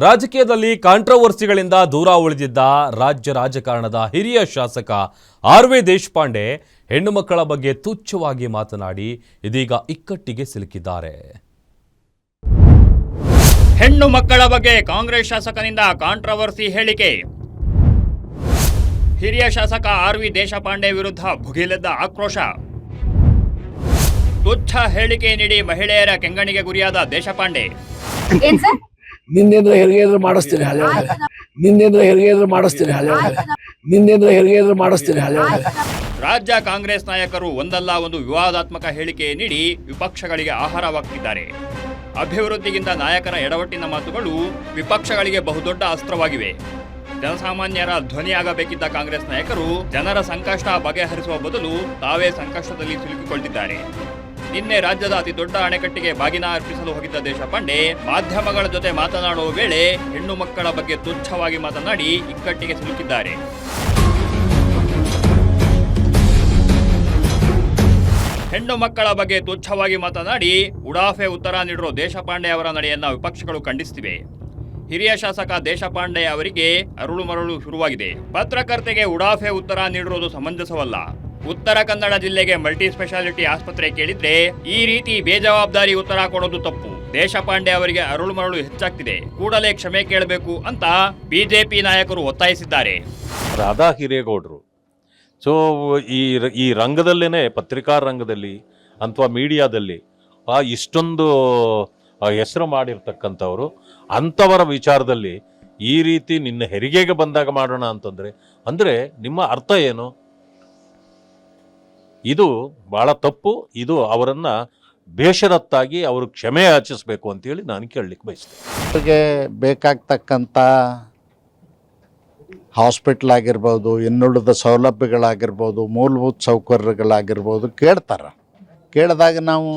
ರಾಜಕೀಯದಲ್ಲಿ ಕಾಂಟ್ರವರ್ಸಿಗಳಿಂದ ದೂರ ಉಳಿದಿದ್ದ ರಾಜ್ಯ ರಾಜಕಾರಣದ ಹಿರಿಯ ಶಾಸಕ ಆರ್ ವಿ ದೇಶಪಾಂಡೆ ಹೆಣ್ಣು ಮಕ್ಕಳ ಬಗ್ಗೆ ತುಚ್ಛವಾಗಿ ಮಾತನಾಡಿ ಇದೀಗ ಇಕ್ಕಟ್ಟಿಗೆ ಸಿಲುಕಿದ್ದಾರೆ. ಹೆಣ್ಣು ಮಕ್ಕಳ ಬಗ್ಗೆ ಕಾಂಗ್ರೆಸ್ ಶಾಸಕನಿಂದ ಕಾಂಟ್ರವರ್ಸಿ ಹೇಳಿಕೆ. ಹಿರಿಯ ಶಾಸಕ ಆರ್ ವಿ ದೇಶಪಾಂಡೆ ವಿರುದ್ಧ ಭುಗಿಲೆದ್ದ ಆಕ್ರೋಶ. ತುಚ್ಛ ಹೇಳಿಕೆ ನೀಡಿ ಮಹಿಳೆಯರ ಕೆಂಗಣಿಗೆ ಗುರಿಯಾದ ದೇಶಪಾಂಡೆ. ನಿನ್ನೆಂದ್ರೆ ಹೆರಿಗೆ ಇದ್ರೆ ಮಾಡಿಸ್ತೀನಿ ಹಳೆ ನಿನ್ನೆಂದ್ರೆ ಹೆರಿಗೆ ಇದ್ರೆ ಮಾಡಿಸ್ತೀನಿ ಹಳೆ ನಿನ್ನೆಂದ್ರೆ ಹೆರಿಗೆ ಇದ್ರೆ ಮಾಡಿಸ್ತೀನಿ ಹಳೆ ರಾಜ್ಯ ಕಾಂಗ್ರೆಸ್ ನಾಯಕರು ಒಂದಲ್ಲ ಒಂದು ವಿವಾದಾತ್ಮಕ ಹೇಳಿಕೆ ನೀಡಿ ವಿಪಕ್ಷಗಳಿಗೆ ಆಹಾರವಾಗ್ತಿದ್ದಾರೆ ಅಭಿವೃದ್ಧಿಗಿಂತ ನಾಯಕರ ಎಡವಟ್ಟಿನ ಮಾತುಗಳು ವಿಪಕ್ಷಗಳಿಗೆ ಬಹುದೊಡ್ಡ ಅಸ್ತ್ರವಾಗಿವೆ. ಜನಸಾಮಾನ್ಯರ ಧ್ವನಿಯಾಗಬೇಕಿದ್ದ ಕಾಂಗ್ರೆಸ್ ನಾಯಕರು ಜನರ ಸಂಕಷ್ಟ ಬಗೆಹರಿಸುವ ಬದಲು ತಾವೇ ಸಂಕಷ್ಟದಲ್ಲಿ ಸಿಲುಕಿಕೊಂಡಿದ್ದಾರೆ ನಿನ್ನೆ ರಾಜ್ಯದ ಅತಿ ದೊಡ್ಡ ಅಣೆಕಟ್ಟಿಗೆ ಬಾಗಿನ ಅರ್ಪಿಸಲು ಹೋಗಿದ್ದ ದೇಶಪಾಂಡೆ, ಮಾಧ್ಯಮಗಳ ಜೊತೆ ಮಾತನಾಡುವ ವೇಳೆ ಹೆಣ್ಣು ಮಕ್ಕಳ ಬಗ್ಗೆ ತುಚ್ಛವಾಗಿ ಮಾತನಾಡಿ ಇಕ್ಕಟ್ಟಿಗೆ ಸಿಲುಕಿದ್ದಾರೆ. ಹೆಣ್ಣು ಮಕ್ಕಳ ಬಗ್ಗೆ ತುಚ್ಛವಾಗಿ ಮಾತನಾಡಿ ಉಡಾಫೆ ಉತ್ತರ ನೀಡಿರೋ ದೇಶಪಾಂಡೆ ಅವರ ನಡೆಯನ್ನ ವಿಪಕ್ಷಗಳು ಖಂಡಿಸುತ್ತಿವೆ. ಹಿರಿಯ ಶಾಸಕ ದೇಶಪಾಂಡೆ ಅವರಿಗೆ ಅರುಳು ಮರಳು ಶುರುವಾಗಿದೆ. ಪತ್ರಕರ್ತೆಗೆ ಉಡಾಫೆ ಉತ್ತರ ನೀಡಿರೋದು ಸಮಂಜಸವಲ್ಲ. ಉತ್ತರ ಕನ್ನಡ ಜಿಲ್ಲೆಗೆ ಮಲ್ಟಿ ಸ್ಪೆಷಾಲಿಟಿ ಆಸ್ಪತ್ರೆ ಕೇಳಿದ್ರೆ ಈ ರೀತಿ ಬೇಜವಾಬ್ದಾರಿ ಉತ್ತರ ಕೊಡೋದು ತಪ್ಪು. ದೇಶಪಾಂಡೆ ಅವರಿಗೆ ಅರುಳು ಮರಳು ಹೆಚ್ಚಾಗ್ತಿದೆ. ಕೂಡಲೇ ಕ್ಷಮೆ ಕೇಳಬೇಕು ಅಂತ ಬಿಜೆಪಿ ನಾಯಕರು ಒತ್ತಾಯಿಸಿದ್ದಾರೆ. ರಾಧಾ ಹಿರೇಗೌಡರು. ಸೊ ಈ ಈ ರಂಗದಲ್ಲೇ ಪತ್ರಿಕಾ ರಂಗದಲ್ಲಿ ಅಥವಾ ಮೀಡಿಯಾದಲ್ಲಿ, ಆ, ಇಷ್ಟೊಂದು ಹೆಸರು ಮಾಡಿರ್ತಕ್ಕಂಥವ್ರು, ಅಂಥವರ ವಿಚಾರದಲ್ಲಿ ಈ ರೀತಿ ನಿನ್ನ ಹೆರಿಗೆಗೆ ಬಂದಾಗ ಮಾಡೋಣ ಅಂತಂದರೆ, ಅಂದರೆ ನಿಮ್ಮ ಅರ್ಥ ಏನು? ಇದು ಭಾಳ ತಪ್ಪು, ಇದು ಅವರನ್ನು ಬೇಷರತ್ತಾಗಿ ಅವರು ಕ್ಷಮೆ ಯಾಚಿಸಬೇಕು ಅಂತೇಳಿ ನಾನು ಕೇಳಲಿಕ್ಕೆ ಬಯಸ್ತೇನೆ. ಅವರಿಗೆ ಬೇಕಾಗ್ತಕ್ಕಂಥ ಹಾಸ್ಪಿಟ್ಲ್ ಆಗಿರ್ಬೋದು, ಇನ್ನುಳಿದ ಸೌಲಭ್ಯಗಳಾಗಿರ್ಬೋದು, ಮೂಲಭೂತ ಸೌಕರ್ಯಗಳಾಗಿರ್ಬೋದು ಕೇಳ್ತಾರೆ. ಕೇಳಿದಾಗ ನಾವು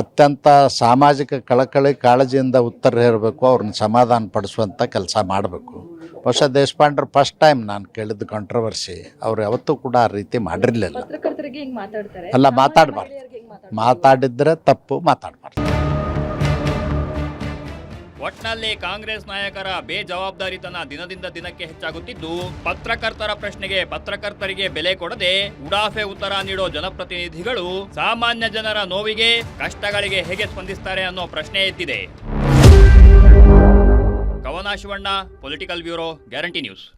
ಅತ್ಯಂತ ಸಾಮಾಜಿಕ ಕಳಕಳಿ ಕಾಳಜಿಯಿಂದ ಉತ್ತರ ಹೇರಬೇಕು, ಅವ್ರನ್ನ ಸಮಾಧಾನ ಪಡಿಸುವಂಥ ಕೆಲಸ ಮಾಡಬೇಕು. ಬಹುಶಃ ದೇಶಪಾಂಡ್ರು ಫಸ್ಟ್ ಟೈಮ್ ನಾನು ಕೇಳಿದ ಕಾಂಟ್ರವರ್ಸಿ ಅವ್ರು ಯಾವತ್ತೂ ಕೂಡ ಆ ರೀತಿ ಮಾಡಿರಲಿಲ್ಲ. ಪತ್ರಕರ್ತರಿಗೆ ಹಿಂಗ್ ಮಾತಾಡ್ತಾರೆ. ಅಲ್ಲ, ಮಾತಾಡಬಾರ್ದು? ಮಾತಾಡಿದ್ರೆ ತಪ್ಪು ಮಾತಾಡಬಾರ್ದು. ಒಟ್ನಲ್ಲಿ ಕಾಂಗ್ರೆಸ್ ನಾಯಕರ ಬೇಜವಾಬ್ದಾರಿತನ ದಿನದಿಂದ ದಿನಕ್ಕೆ ಹೆಚ್ಚಾಗುತ್ತಿದ್ದು ಪತ್ರಕರ್ತರ ಪ್ರಶ್ನೆಗೆ ಪತ್ರಕರ್ತರಿಗೆ ಬೆಲೆ ಕೊಡದೆ ಉಡಾಫೆ ಉತ್ತರ ನೀಡೋ ಜನಪ್ರತಿನಿಧಿಗಳು ಸಾಮಾನ್ಯ ಜನರ ನೋವಿಗೆ ಕಷ್ಟಗಳಿಗೆ ಹೇಗೆ ಸ್ಪಂದಿಸ್ತಾರೆ ಅನ್ನೋ ಪ್ರಶ್ನೆ ಎದ್ದಿದೆ. Kavana Shivanna political bureau guarantee news